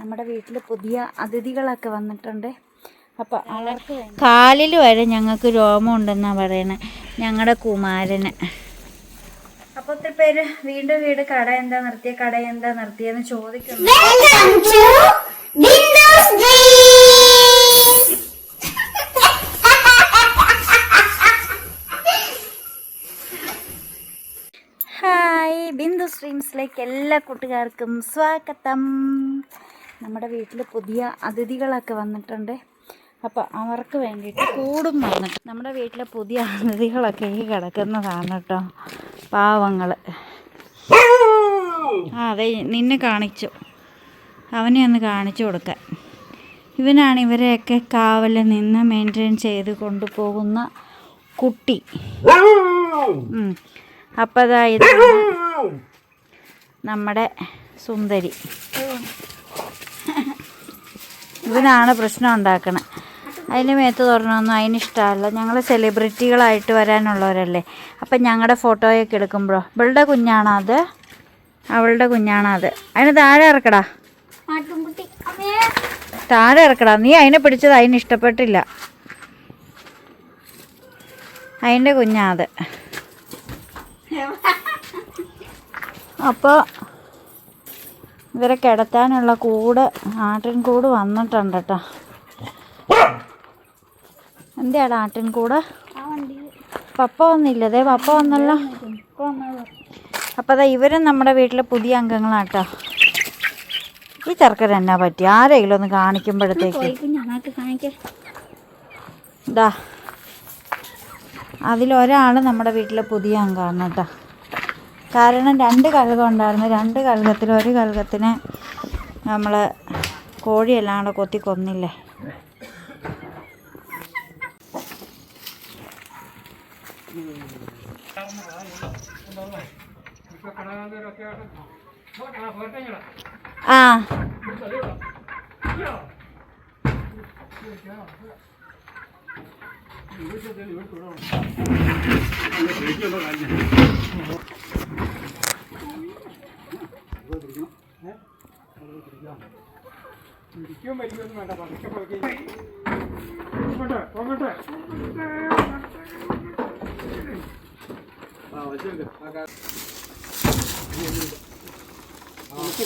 നമ്മുടെ വീട്ടിൽ പുതിയ അതിഥികളൊക്കെ വന്നിട്ടുണ്ട്. അപ്പോൾ അവർക്ക് കാലിൽ വരെ ഞങ്ങൾക്ക് രോമം ഉണ്ടെന്നാണ് പറയണ. ഞങ്ങളുടെ കുമാരന്. അപ്പോൾ ഒത്തിരി പേര് വീണ്ടും വീട് കട എന്താ നിർത്തിയ കട എന്താ നിർത്തിയെന്ന് ചോദിക്കുന്നു! ഹായ് ബിന്ദു സ്ട്രീംസിലേക്ക് എല്ലാ കൂട്ടുകാർക്കും സ്വാഗതം. നമ്മുടെ വീട്ടിൽ പുതിയ അതിഥികളൊക്കെ വന്നിട്ടുണ്ട്. അപ്പോൾ അവർക്ക് വേണ്ടിയിട്ട് കൂടും വന്നിട്ട് നമ്മുടെ വീട്ടിലെ പുതിയ അതിഥികളൊക്കെ ഈ കിടക്കുന്നതാണ് കേട്ടോ. പാവങ്ങൾ ആ അതെ നിന്നെ കാണിച്ചു. അവനെ ഒന്ന് കാണിച്ചു കൊടുക്കാൻ. ഇവനാണ് ഇവരെയൊക്കെ കാവൽ നിന്ന് മെയിന്റെയിൻ ചെയ്ത് കൊണ്ടുപോകുന്ന കുട്ടി. അപ്പതായത് നമ്മുടെ സുന്ദരി. ഇവനാണ് പ്രശ്നം ഉണ്ടാക്കണത് അതിന് മേത്ത് തുറന്നൊന്നും അതിന് ഇഷ്ടമല്ല. ഞങ്ങൾ സെലിബ്രിറ്റികളായിട്ട് വരാനുള്ളവരല്ലേ. അപ്പം ഞങ്ങളുടെ ഫോട്ടോയൊക്കെ എടുക്കുമ്പോഴോ ഇവളുടെ കുഞ്ഞാണോ അത്? അവളുടെ കുഞ്ഞാണോ അത്? അതിന് താഴെ ഇറക്കടാ. താഴെ ഇറക്കടാ. നീ അതിനെ പിടിച്ചത് അതിന് ഇഷ്ടപ്പെട്ടില്ല. അതിന്റെ കുഞ്ഞാ അത്. അപ്പോൾ ഇവരെ കിടത്താനുള്ള കൂട് ആട്ടിൻ കൂട് വന്നിട്ടുണ്ട് കേട്ടോ എന്താണ് ആട്ടിൻ കൂട്? ആ വണ്ടി. പപ്പ വന്നില്ല? അതെ പപ്പ വന്നല്ലോ. അപ്പോൾ അതാ ഇവരും നമ്മുടെ വീട്ടിലെ പുതിയ അംഗങ്ങളാട്ടോ. ഈ ചെറുക്കൻ എന്നാ പറ്റി? ആരെങ്കിലും ഒന്ന് കാണിക്കുമ്പോഴത്തേക്ക്. ഇതാ അതിലൊരാൾ നമ്മുടെ വീട്ടിലെ പുതിയ അംഗമാണ് കേട്ടോ കാരണം രണ്ട് കഴുകം ഉണ്ടായിരുന്നു. രണ്ട് കഴുകത്തിൽ ഒരു കഴുകത്തിന് നമ്മൾ കോഴിയെല്ലാം കൂടെ കൊത്തി കൊന്നില്ലേ? ആ. ഇരിക്കും വലിയൊന്നും വേണ്ട പതുക്കെ പതുക്കെ പോകട്ടെ പോകട്ടെ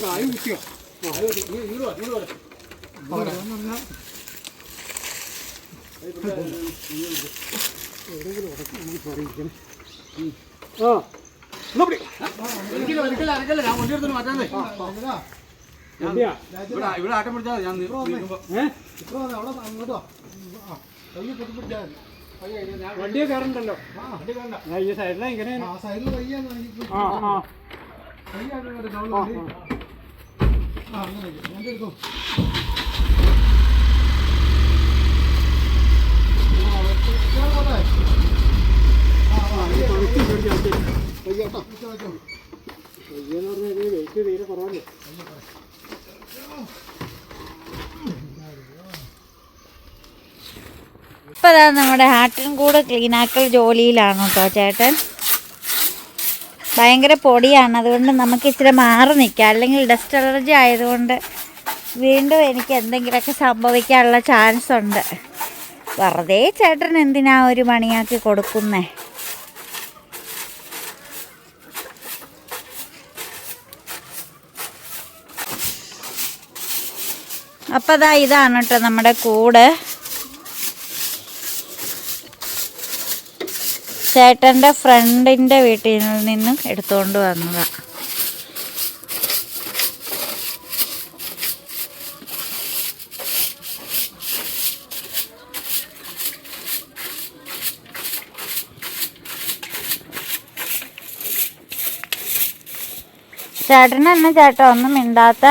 കായ് കുത്തിയോ കായ നീ നീ നീ ഇവിടെ ആട്ടം പിടിച്ചാൽ ഞാൻ വണ്ടിയെ കയറണ്ടല്ലോ ഈ സൈഡിലെ ഇങ്ങനെ ആ ആ. വെയിറ്റ് തീരെ കുറവല്ലേ ഇപ്പം അതാ നമ്മുടെ ഹാട്ടിൻ കൂടെ ക്ലീൻ ക്ലീനാക്കൽ ജോലിയിലാണ് കേട്ടോ ചേട്ടൻ. ഭയങ്കര പൊടിയാണ്. അതുകൊണ്ട് നമുക്ക് ഇച്ചിരി മാറി നിൽക്കാം അല്ലെങ്കിൽ ഡസ്റ്റ് അലർജി ആയതുകൊണ്ട് വീണ്ടും എനിക്ക് എന്തെങ്കിലുമൊക്കെ സംഭവിക്കാനുള്ള ചാൻസ് ഉണ്ട്. വെറുതെ ചേട്ടൻ എന്തിനാ ഒരു പണിയാക്കി കൊടുക്കുന്നേ? അപ്പം അതാ ഇതാണ് കേട്ടോ നമ്മുടെ കൂട്. ചേട്ടന്റെ ഫ്രണ്ടിന്റെ വീട്ടിൽ നിന്നും എടുത്തുകൊണ്ട് വന്നതാ. ചേട്ടൻ എന്നാ ചേട്ടാ ഒന്നും മിണ്ടാത്ത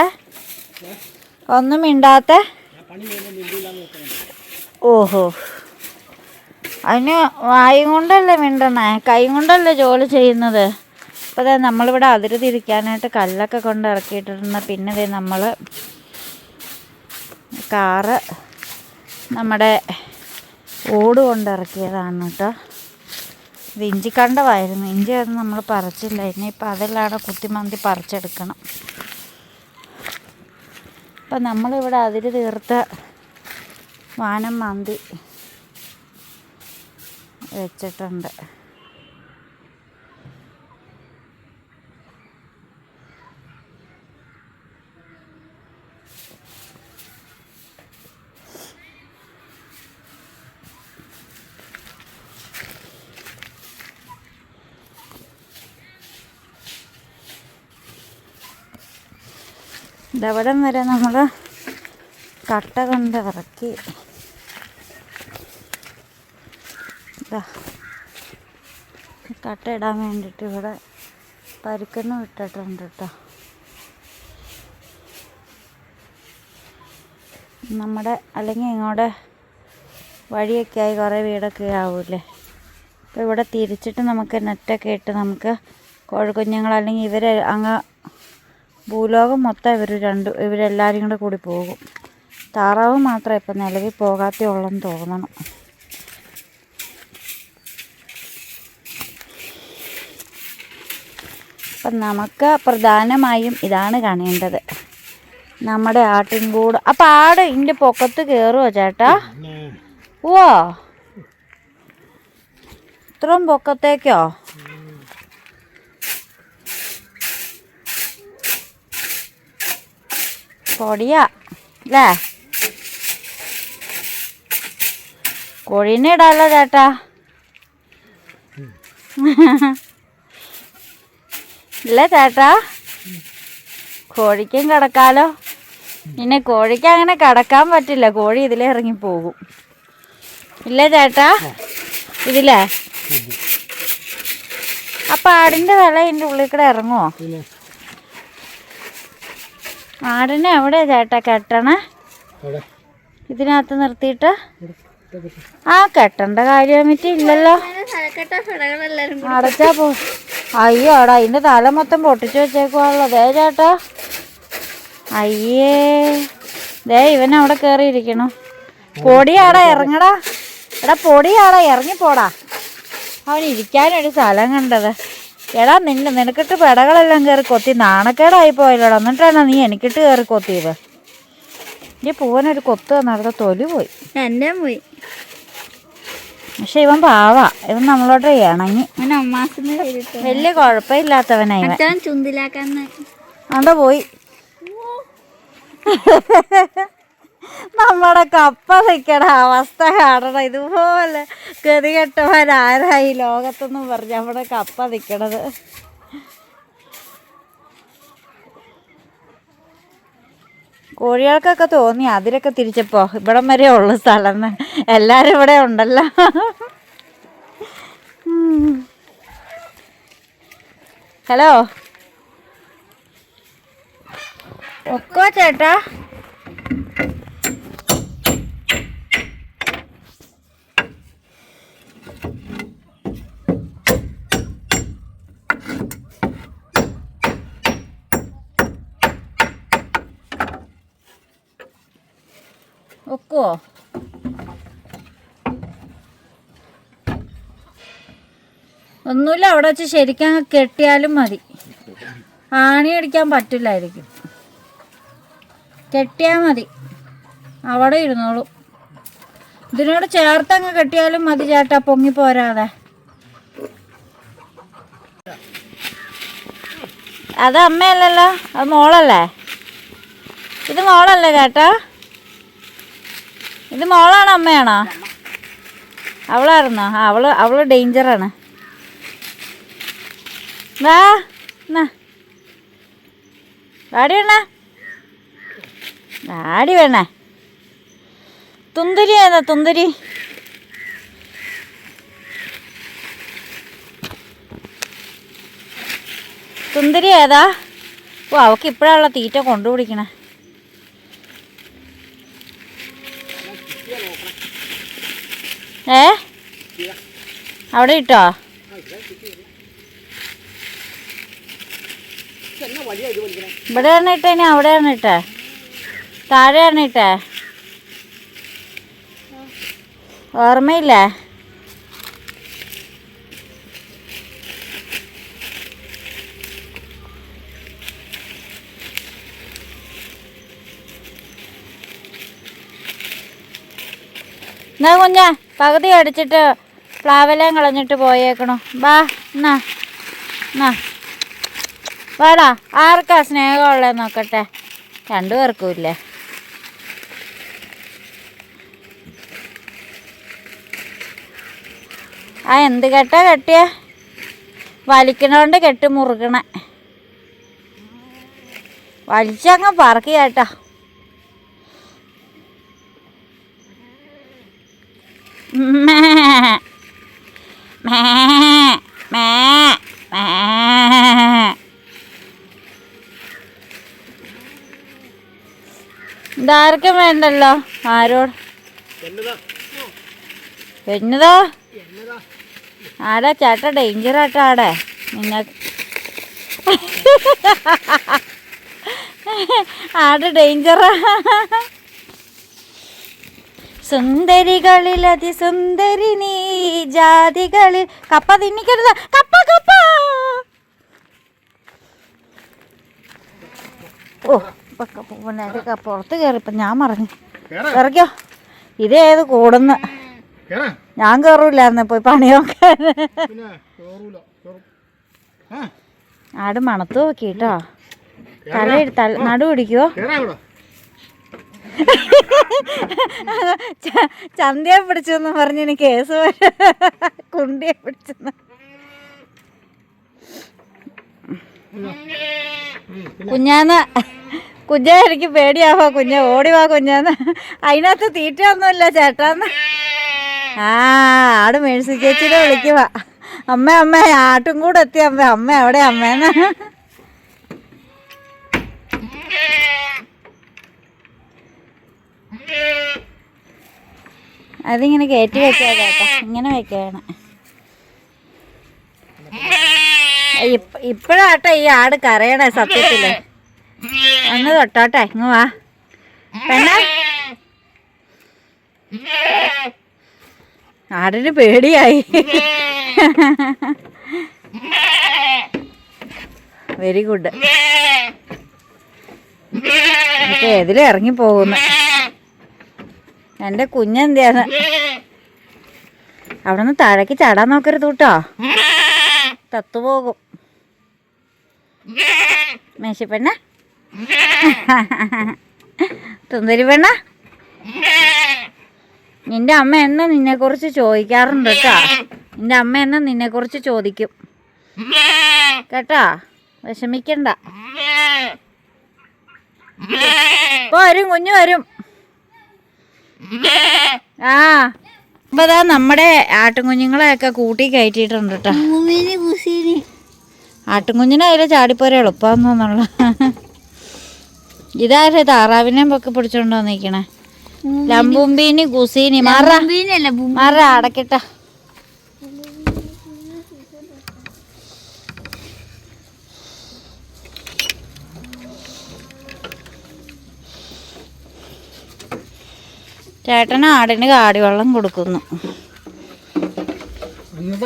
ഒന്നും മിണ്ടാത്ത? ഓഹോ. അതിന് വായും കൊണ്ടല്ലേ മിണ്ടണേ? കൈ കൊണ്ടല്ലേ ജോലി ചെയ്യുന്നത്? അപ്പോൾ അതെ നമ്മളിവിടെ അതിര് തിരിക്കാനായിട്ട് കല്ലൊക്കെ കൊണ്ട് ഇറക്കിയിട്ടിരുന്ന പിന്നെ ദേ നമ്മൾ കാറ് നമ്മുടെ ഓട് കൊണ്ട് ഇറക്കിയതാണ് കേട്ടോ. ഇത് ഇഞ്ചിക്കണ്ടമായിരുന്നു ഇഞ്ചി അത് നമ്മൾ പറിച്ചില്ല. ഇനിയിപ്പോൾ അതെല്ലാം കുത്തിമന്തി പറിച്ചെടുക്കണം. അപ്പം നമ്മളിവിടെ അതിര് തീർത്ത വാനം മന്തി വെച്ചിട്ടുണ്ട്. ഇതവിടം വരെ നമ്മൾ കട്ട കൊണ്ട് ഇറക്കി. കട്ട ഇടാൻ വേണ്ടിയിട്ട് ഇവിടെ പരുക്കന്ന് വിട്ടിട്ടുണ്ട് കേട്ടോ നമ്മുടെ അല്ലെങ്കിൽ ഇങ്ങോട്ട് വഴിയൊക്കെ ആയി കുറേ വീടൊക്കെ ആവൂലേ അപ്പോൾ ഇവിടെ തിരിച്ചിട്ട് നമുക്ക് നെറ്റൊക്കെ ഇട്ട് നമുക്ക് കോഴിക്കുഞ്ഞുങ്ങൾ അല്ലെങ്കിൽ ഇവർ അങ്ങ് ഭൂലോകം മൊത്തം ഇവർ രണ്ട് ഇവരെല്ലാവരും കൂടെ കൂടി പോകും. താറാവ് മാത്രം ഇപ്പം നിലവിൽ പോകാത്തേ ഉള്ളെന്ന് തോന്നണം. അപ്പം നമുക്ക് പ്രധാനമായും ഇതാണ് കാണേണ്ടത്. നമ്മുടെ ആട്ടിൻകൂട് അപ്പം ആട് ഇതിന്റെ പൊക്കത്ത് കയറുമോ ചേട്ടാ? ഓ ഇത്രയും പൊക്കത്തേക്കോ? പൊടിയാ അല്ലേ കോഴീനെ ഇടാലോ ചേട്ടാ. ഇല്ലേ ചേട്ടാ? കോഴിക്കും കിടക്കാലോ. പിന്നെ കോഴിക്ക് അങ്ങനെ കിടക്കാൻ പറ്റില്ല. കോഴി ഇതിലേ ഇറങ്ങി പോകും. ഇല്ല ചേട്ടാ? ഇതിലേ? അപ്പൊ ആടിന്റെ വില ഇതിന്റെ ഉള്ളിൽ കൂടെ ഇറങ്ങുമോ ആടിനെ എവിടെയാ ചേട്ടാ കെട്ടണേ. ഇതിനകത്ത് നിർത്തിയിട്ട്? ആ കെട്ടണ്ട കാര്യം ഇല്ലല്ലോ. അടച്ചാ പോ. അയ്യോ അയ്യോടാ അതിന്റെ തല മൊത്തം പൊട്ടിച്ചു വെച്ചേക്കുവാണല്ലോ. ദേ ചേട്ടാ. അയ്യേ. ദേ ഇവൻ അവിടെ കയറിയിരിക്കണു പൊടിയാടാ ഇറങ്ങടാ. എടാ പൊടിയാടാ ഇറങ്ങിപ്പോടാ. അവൻ ഇരിക്കാനൊരു സ്ഥലം കണ്ടത്. എടാ നിന്റെ നിനക്കിട്ട് പെടകളെല്ലാം കയറി കൊത്തി നാണക്കേടായി പോയല്ലോടാ. എന്നിട്ടാണോ നീ എനിക്കിട്ട് കയറി കൊത്തിയത്. ഈ പൂവനൊരു കൊത്ത് തന്നെടുത്ത തൊലി പോയി. എന്റെ പോയി. പക്ഷെ ഇവൻ പാവാ. ഇവൻ നമ്മളോട് ഇണങ്ങി. വലിയ കുഴപ്പമില്ലാത്തവനാ ഇവൻ. ചുന്തിലാക്കാന്ന് അവിടെ പോയി. നമ്മുടെ കപ്പ നിൽക്കണ അവസ്ഥ കാണണം. ഇതുപോലെ ഗതികെട്ടവരാരായി ലോകത്തെന്നും പറഞ്ഞ് നമ്മുടെ കപ്പ നിൽക്കണത് കോഴികൾക്കൊക്കെ തോന്നി അതിലൊക്കെ തിരിച്ചപ്പോ ഇവിടം വരെ ഉള്ള സ്ഥലം എല്ലാരും ഇവിടെ ഉണ്ടല്ലോ. ഹലോ? ഒക്കോ ചേട്ടാ. ഒക്കുവോ ഒന്നുമില്ല അവിടെ വെച്ച് ശരിക്കും കെട്ടിയാലും മതി. ആണി അടിക്കാൻ പറ്റില്ലായിരിക്കും. കെട്ടിയാൽ മതി. അവിടെ ഇരുന്നോളൂ. ഇതിനോട് ചേർത്തങ്ങ് കെട്ടിയാലും മതി ചേട്ടാ പൊങ്ങി പോരാതെ. അത് അമ്മയല്ലല്ലോ? അത് മോളല്ലേ? ഇത് മോളല്ലേ ചേട്ടാ? ഇത് മോളാണോ അമ്മയാണോ? അവളായിരുന്നോ? ആ അവൾ അവൾ ഡേഞ്ചറാണ് വാ വാടി വേണ വാടി വേണ. തുന്തുരി ഏതാ തുന്തുരി? തുന്തിരി ഏതാ? ഓ അവക്ക് ഇപ്പോഴാണല്ലോ തീറ്റ കൊണ്ടുപിടിക്കണേ. ഏ? അവിടെ ഇട്ടോ? ഇവിടെയാണ് ഇട്ടേനെ അവിടെയാണ് ഇട്ടേ. താഴെയാണ് ഇട്ടേ. ഓർമ്മയില്ലേ? എന്നാ കുഞ്ഞാ? പകുതി അടിച്ചിട്ട് പ്ലാവലയും കളഞ്ഞിട്ട് പോയേക്കണോ. ബാ എന്നാ എന്നാ. വാടാ ആർക്കാ സ്നേഹമുള്ളത് നോക്കട്ടെ. രണ്ടു ഇല്ലേ? ആ എന്ത് കെട്ടാ കെട്ടിയ? വലിക്കണോണ്ട് കെട്ടി മുറുകണേ. വലിച്ചങ്ങ് പറക്കി കേട്ടാ ഇതാർക്കും വേണ്ടല്ലോ? ആരോട്? എന്നതാ ആടാ ചേട്ടാ ഡേഞ്ചർ ആട്ടോ ആടെ. നിങ്ങൾക്ക് ആട് ഡേഞ്ചറാ സുന്ദരികളിൽ അതിസുന്ദരി നീ ജാതികളിൽ കപ്പ തിന്നിക്കരുത്. കപ്പ കപ്പ! ഓ. പിന്നെ പുറത്ത് കേറി ഞാൻ മറിഞ്ഞു ഇറക്കിയോ ഇതേത് കൂടുന്ന്. ഞാൻ കയറൂലായിരുന്നു പോയി പണിയൊക്കെ. ആട് മണത്ത് നോക്കി കേട്ടോ തല നടു പിടിക്കോ ചന്തയെ പിടിച്ചെന്ന് പറഞ്ഞ് എനിക്ക് കേസ്. കുണ്ടിയെ പിടിച്ചെന്ന്. കുഞ്ഞാന്ന്. കുഞ്ഞാ എനിക്ക് പേടിയാവാ കുഞ്ഞ. ഓടിവാ കുഞ്ഞെന്ന് അതിനകത്ത് തീറ്റയൊന്നുമില്ല ചേട്ടാന്ന് ആ ആട് മേഴ്സി ചേച്ചിനെ വിളിക്കുക അമ്മ അമ്മ ആട്ടും കൂടെ എത്തി അമ്മ. അമ്മ എവിടെ അമ്മേന്ന് അതിങ്ങനെ കയറ്റി വെക്കാതെ ചേട്ടാ. ഇങ്ങനെ വെക്കാണ്. ഇപ്പോഴാട്ടോ ഈ ആട് കരയണേ സത്യത്തിൽ. ഒന്ന് തൊട്ടോട്ടെ ഇങ്ങ് വാ. ആടിന് പേടിയായി. വെരി ഗുഡ് ഇപ്പൊ ഏതിലും ഇറങ്ങി പോകുന്നു എന്റെ കുഞ്ഞെന്തിയാന്ന്? അവിടെ നിന്ന് താഴേക്ക് ചാടാൻ നോക്കരുത് കേട്ടോ. തത്തുപോകും. മേശപ്പെണ്ണ. തുന്തരി പെണ്ണ. നിന്റെ അമ്മ എന്ന നിന്നെ കുറിച്ച് ചോദിക്കാറുണ്ട് കേട്ടാ. നിന്റെ അമ്മ എന്ന നിന്നെ കുറിച്ച് ചോദിക്കും. കേട്ടാ? വിഷമിക്കണ്ട. ഇപ്പൊ വരും കുഞ്ഞു വരും. ആ ഇപ്പൊ നമ്മുടെ ആട്ടുംകുഞ്ഞുങ്ങളെയൊക്കെ കൂട്ടി കയറ്റിയിട്ടുണ്ട് കേട്ടോ. ആട്ടുംകുഞ്ഞിനെ അതിൽ ചാടിപ്പോരെ എളുപ്പാന്നുള്ള ഇതാരെ താറാവിനെ പൊക്കെ പിടിച്ചോണ്ട് വന്നിരിക്കണേ. ലംബുംബീനി ഗുസീനി മാറ. മറ അടക്കട്ട. ചേട്ടൻ ആടിന് കാടിവെള്ളം കൊടുക്കുന്നു.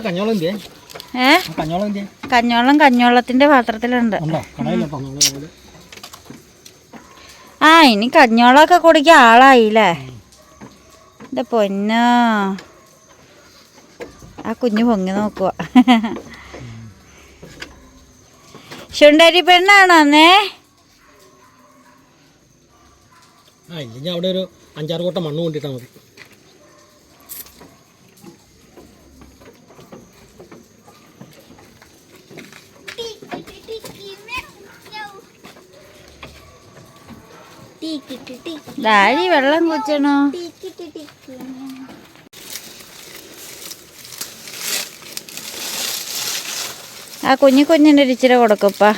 കഞ്ഞോളം ഏ? കഞ്ഞോളത്തിന്റെ പാത്രത്തിലുണ്ട്. ആ ഇനി കഞ്ഞോളമൊക്കെ കുടിക്കാൻ ആളായില്ലേ? എന്റെ പൊന്നോ. ആ കുഞ്ഞു പൊങ്ങി നോക്കുക ശുണ്ടരി പെണ്ണാണോ അന്നേ? ആ ഇല്ലെങ്കിൽ അവിടെ ഒരു അഞ്ചാറ് കൂട്ടം മണ്ണ് കൊണ്ടിട്ടാൽ മതി. ഡാഡി വെള്ളം കുച്ചണോ? ആ കുഞ്ഞു കുഞ്ഞിന്റെ ഇച്ചിരി കൊടുക്കപ്പാ.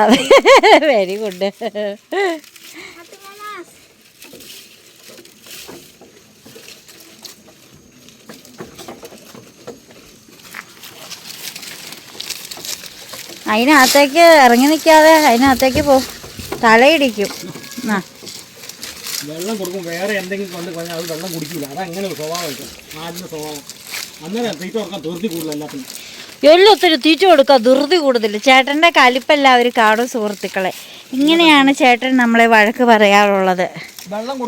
അതെ വെരി ഗുഡ് അതിനകത്തേക്ക് ഇറങ്ങി നിൽക്കാതെ അതിനകത്തേക്ക് പോ. തലയിടിക്കും. ആ വെള്ളം കൊടുക്കും. വേറെ എന്തെങ്കിലും കൊണ്ട് കഴിഞ്ഞാൽ അത് വെള്ളം കുടിക്കില്ല അതങ്ങനെ ഒരു സ്വഭാവമായിട്ട്. ആടിന്റെ സ്വഭാവം. അന്നേരം തീറ്റ കൊടുക്കാൻ തീർത്തി കൂടുതൽ എല്ലാത്തിനും. എല്ലാം ഒത്തിരി തീറ്റ കൊടുക്കുക ധൃതി കൂടുതൽ ചേട്ടന്റെ കലിപ്പെല്ലാവരും കാണും സുഹൃത്തുക്കളെ. ഇങ്ങനെയാണ് ചേട്ടൻ നമ്മളെ വഴക്ക് പറയാറുള്ളത്.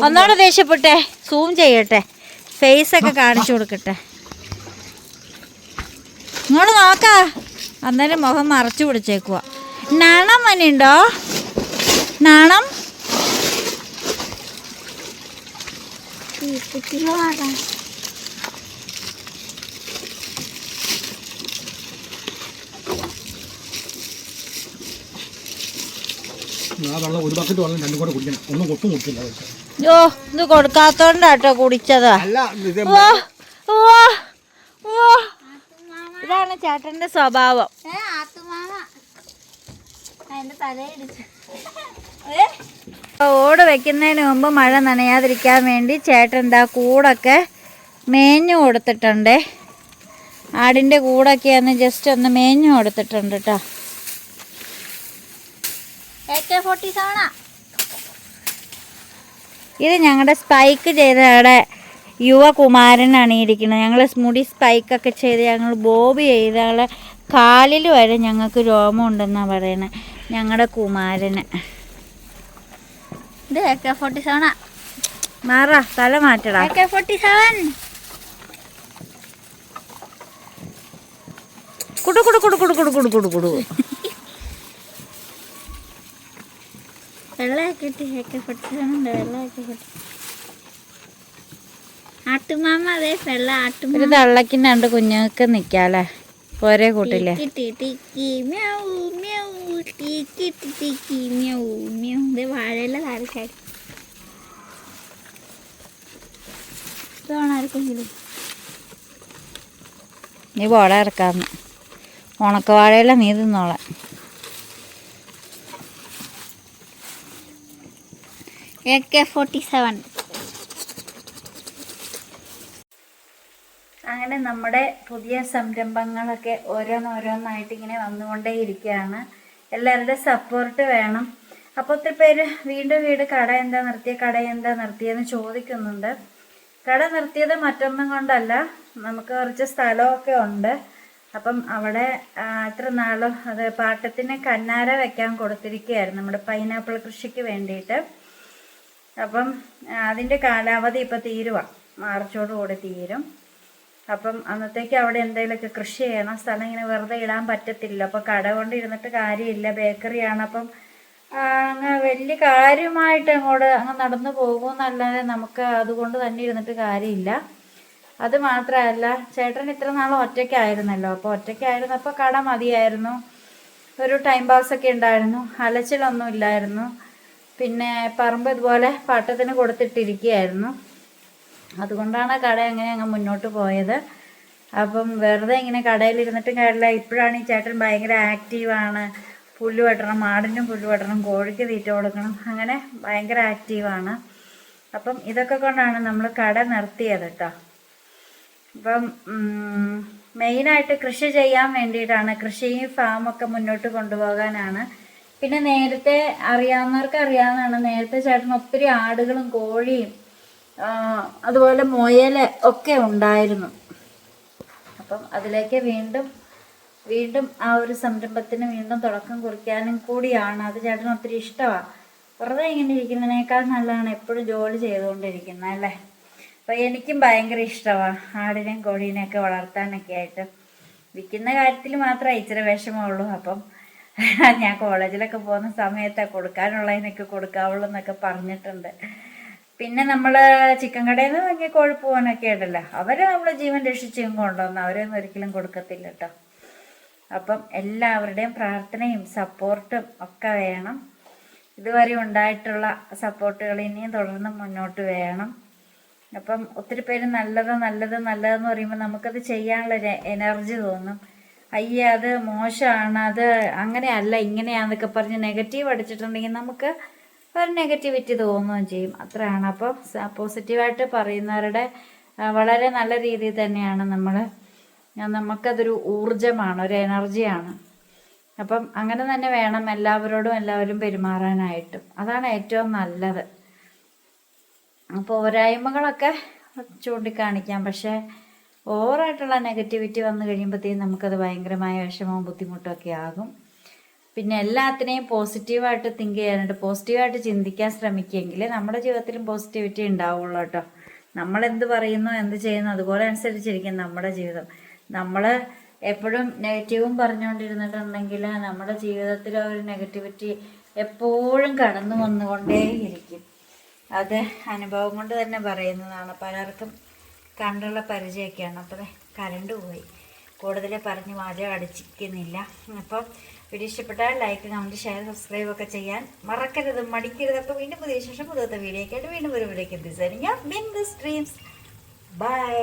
ഒന്നോടെ ദേഷ്യപ്പെട്ടെ സൂം ചെയ്യട്ടെ. ഫേസ് ഒക്കെ കാണിച്ചു കൊടുക്കട്ടെ. ഇങ്ങോട്ട് നോക്കാ. അന്നേരം മുഖം മറച്ചു പിടിച്ചേക്കുക നാണം മനുണ്ടോ? നാണം? കൊടുക്കാത്തോണ്ടാട്ടോ കുടിച്ചതാ. ഇതാണ് ചേട്ടന്റെ സ്വഭാവം. ഓട് വെക്കുന്നതിന് മുമ്പ് മഴ നനയാതിരിക്കാൻ വേണ്ടി ചേട്ടൻ എന്താ കൂടൊക്കെ മേഞ്ഞു കൊടുത്തിട്ടുണ്ട്. ആടിന്റെ കൂടൊക്കെ ഒന്ന് ജസ്റ്റ് ഒന്ന് മേഞ്ഞു കൊടുത്തിട്ടുണ്ട് കേട്ടോ ഇത് ഞങ്ങളുടെ സ്പൈക്ക് ചെയ്ത അവിടെ യുവകുമാരനാണ് ഇരിക്കുന്നത്. ഞങ്ങൾ മുടി സ്പൈക്കൊക്കെ ചെയ്ത് ഞങ്ങൾ ബോബ് ചെയ്ത് ഞങ്ങളെ കാലിൽ വരെ ഞങ്ങൾക്ക് രോമം ഉണ്ടെന്നാണ് പറയുന്നത് ഞങ്ങളുടെ കുമാരന്. ഇത് എ കെ ഫോർട്ടി സെവനാ മാറാ തല മാറ്റടാ. എ കെ ഫോർട്ടി സെവൻ കുടു കുടു കുടു കുടു കുടു കുടു കുടു കുടു. വെള്ളമൊക്കെ ഇട്ട് എ കെ ഫോർട്ടി സെവൻ ഉണ്ട് വെള്ളമൊക്കെ ഇട്ട് ആട്ടുമാമ ഒരു തള്ളക്കിനുണ്ട് കുഞ്ഞുങ്ങൾക്ക് നിക്കാല്ലേ? ഒരേ കൂട്ടില്ലേ? വാഴയില നീ പോടെ ഇറക്കാന്ന്. ഉണക്കവാഴയില നീ തിന്നോളെ. A K forty seven. നമ്മുടെ പുതിയ സംരംഭങ്ങളൊക്കെ ഓരോന്നോരോന്നായിട്ട് ഇങ്ങനെ വന്നുകൊണ്ടേ ഇരിക്കുകയാണ് എല്ലാവരുടെ സപ്പോർട്ട് വേണം. അപ്പോൾ ഒത്തിരി പേര് വീണ്ടും വീട് കട എന്താ നിർത്തിയ കട എന്താ നിർത്തിയെന്ന് ചോദിക്കുന്നുണ്ട്. കട നിർത്തിയത് മറ്റൊന്നും കൊണ്ടല്ല നമുക്ക് കുറച്ച് സ്ഥലമൊക്കെ ഉണ്ട്. അപ്പം അവിടെ ആ, ഇത്ര നാളും അത് പാട്ടത്തിന് കന്നാര വെക്കാൻ കൊടുത്തിരിക്കുകയായിരുന്നു നമ്മുടെ പൈനാപ്പിൾ കൃഷിക്ക് വേണ്ടിയിട്ട്. അപ്പം അതിന്റെ കാലാവധി ഇപ്പം തീരുവാണ് മാർച്ചോടുകൂടി തീരും. അപ്പം അന്നത്തേക്ക് അവിടെ എന്തെങ്കിലുമൊക്കെ കൃഷി ചെയ്യണം. സ്ഥലം ഇങ്ങനെ വെറുതെ ഇടാൻ പറ്റത്തില്ല അപ്പോൾ കട കൊണ്ട് ഇരുന്നിട്ട് കാര്യമില്ല. ബേക്കറിയാണ് അപ്പം അങ്ങ് വലിയ കാര്യമായിട്ട് അങ്ങോട്ട് അങ്ങ് നടന്നു പോകുമെന്നല്ലാതെ നമുക്ക് അതുകൊണ്ട് തന്നെ ഇരുന്നിട്ട് കാര്യമില്ല. അത് മാത്രമല്ല ചേട്ടൻ ഇത്ര നാൾ ഒറ്റയ്ക്കായിരുന്നല്ലോ. അപ്പോൾ ഒറ്റയ്ക്കായിരുന്നപ്പോൾ കട മതിയായിരുന്നു. ഒരു ടൈം പാസ്സൊക്കെ ഉണ്ടായിരുന്നു. അലച്ചിലൊന്നും ഇല്ലായിരുന്നു. പിന്നെ പറമ്പ് ഇതുപോലെ പാട്ടത്തിന് കൊടുത്തിട്ടിരിക്കുകയായിരുന്നു. അതുകൊണ്ടാണ് കട അങ്ങനെ അങ്ങ് മുന്നോട്ട് പോയത്. അപ്പം വെറുതെ ഇങ്ങനെ കടയിലിരുന്നിട്ടും കാര്യമില്ല. ഇപ്പോഴാണ് ഈ ചേട്ടൻ ഭയങ്കര ആക്റ്റീവാണ് പുല്ല് വെട്ടണം മാടിനും പുല്ല് വെട്ടണം കോഴിക്ക് തീറ്റ കൊടുക്കണം. അങ്ങനെ ഭയങ്കര ആക്റ്റീവാണ് അപ്പം ഇതൊക്കെ കൊണ്ടാണ് നമ്മൾ കട നിർത്തിയത് കേട്ടോ അപ്പം മെയിനായിട്ട് കൃഷി ചെയ്യാൻ വേണ്ടിയിട്ടാണ് കൃഷിയും ഫാമൊക്കെ മുന്നോട്ട് കൊണ്ടുപോകാനാണ്. പിന്നെ നേരത്തെ അറിയാവുന്നവർക്ക് അറിയാവുന്നതാണ്. നേരത്തെ ചേട്ടൻ ഒത്തിരി ആടുകളും കോഴിയും അതുപോലെ മുയൽ ഒക്കെ ഉണ്ടായിരുന്നു. അപ്പം അതിലേക്ക് വീണ്ടും വീണ്ടും ആ ഒരു സംരംഭത്തിന് വീണ്ടും തുടക്കം കുറിക്കാനും കൂടിയാണ്. അത് ചേട്ടന് ഒത്തിരി ഇഷ്ടമാണ് വെറുതെ ഇങ്ങനെ ഇരിക്കുന്നതിനേക്കാൾ നല്ലതാണ് എപ്പോഴും ജോലി ചെയ്തുകൊണ്ടിരിക്കുന്നത് അല്ലേ? അപ്പം എനിക്കും ഭയങ്കര ഇഷ്ടമാണ് ആടിനെയും കോഴീനെയൊക്കെ വളർത്താനൊക്കെ ആയിട്ട്. വിൽക്കുന്ന കാര്യത്തിൽ മാത്രമേ ഇച്ചിരി വിഷമമുള്ളൂ. അപ്പം ഞാൻ കോളേജിലൊക്കെ പോകുന്ന സമയത്ത് കൊടുക്കാനുള്ളതിനൊക്കെ കൊടുക്കാവുള്ളൂ എന്നൊക്കെ പറഞ്ഞിട്ടുണ്ട്. പിന്നെ നമ്മൾ ചിക്കൻ കടയിൽ നിന്ന് വാങ്ങിയ കോഴി പോകാനൊക്കെ ഉണ്ടല്ലോ അവരെ നമ്മൾ ജീവൻ രക്ഷിച്ചും കൊണ്ടുവന്ന് അവരെയൊന്നും ഒരിക്കലും കൊടുക്കത്തില്ല കേട്ടോ അപ്പം എല്ലാവരുടെയും പ്രാർത്ഥനയും സപ്പോർട്ടും ഒക്കെ വേണം. ഇതുവരെ ഉണ്ടായിട്ടുള്ള സപ്പോർട്ടുകൾ ഇനിയും തുടർന്ന് മുന്നോട്ട് വേണം. അപ്പം ഒത്തിരി പേര് നല്ലത് നല്ലത് നല്ലതെന്ന് പറയുമ്പോൾ നമുക്കത് ചെയ്യാനുള്ള എനർജി തോന്നും. അയ്യേ അത് മോശമാണ് അത് അങ്ങനെയല്ല ഇങ്ങനെയാന്നൊക്കെ പറഞ്ഞ് നെഗറ്റീവ് അടിച്ചിട്ടുണ്ടെങ്കിൽ നമുക്ക് ഒരു നെഗറ്റിവിറ്റി തോന്നുകയും ചെയ്യും. അത്രയാണ്. അപ്പോൾ പോസിറ്റീവായിട്ട് പറയുന്നവരുടെ വളരെ നല്ല രീതിയിൽ തന്നെയാണ് നമ്മൾ നമുക്കതൊരു ഊർജമാണ് ഒരു എനർജിയാണ് അപ്പം അങ്ങനെ തന്നെ വേണം എല്ലാവരോടും എല്ലാവരും പെരുമാറാനായിട്ടും. അതാണ് ഏറ്റവും നല്ലത്. പോരായ്മകളൊക്കെ ചൂണ്ടിക്കാണിക്കാം. പക്ഷേ ഓവറായിട്ടുള്ള നെഗറ്റിവിറ്റി വന്നു കഴിയുമ്പോഴത്തേക്കും നമുക്കത് ഭയങ്കരമായ വിഷമവും ബുദ്ധിമുട്ടും ഒക്കെ ആകും. പിന്നെ എല്ലാത്തിനെയും പോസിറ്റീവായിട്ട് തിങ്ക് ചെയ്യാനായിട്ട് പോസിറ്റീവായിട്ട് ചിന്തിക്കാൻ ശ്രമിക്കുമെങ്കിൽ നമ്മുടെ ജീവിതത്തിലും പോസിറ്റിവിറ്റി ഉണ്ടാവുള്ളൂ കേട്ടോ. നമ്മൾ എന്ത് പറയുന്നു എന്ത് ചെയ്യുന്നു അതുപോലെ അനുസരിച്ചിരിക്കും നമ്മുടെ ജീവിതം. നമ്മൾ എപ്പോഴും നെഗറ്റീവും പറഞ്ഞുകൊണ്ടിരുന്നിട്ടുണ്ടെങ്കിൽ നമ്മുടെ ജീവിതത്തിൽ ഒരു നെഗറ്റിവിറ്റി എപ്പോഴും കടന്നു വന്നുകൊണ്ടേയിരിക്കും. അത് അനുഭവം കൊണ്ട് തന്നെ പറയുന്നതാണ്. പലർക്കും കണ്ടുള്ള പരിചയമൊക്കെയാണ് അപ്പോൾ കരണ്ട് പോയി. കൂടുതൽ പറഞ്ഞ് വാചകം അടിച്ചിരിക്കുന്നില്ല. അപ്പം വീഡിയോ ഇഷ്ടപ്പെട്ടാൽ ലൈക്ക് കമന്റ് ഷെയർ സബ്സ്ക്രൈബ് ഒക്കെ ചെയ്യാൻ മറക്കരുത് മടിക്കരുത്. അപ്പോൾ വീണ്ടും പുതിയ ശേഷം പുതിയത്തെ വീഡിയോ ആയിട്ട് വീണ്ടും ഒരു വീഡിയോക്ക് ഡിസൈനിങ് ബിൻ സ്ട്രീംസ് ബൈ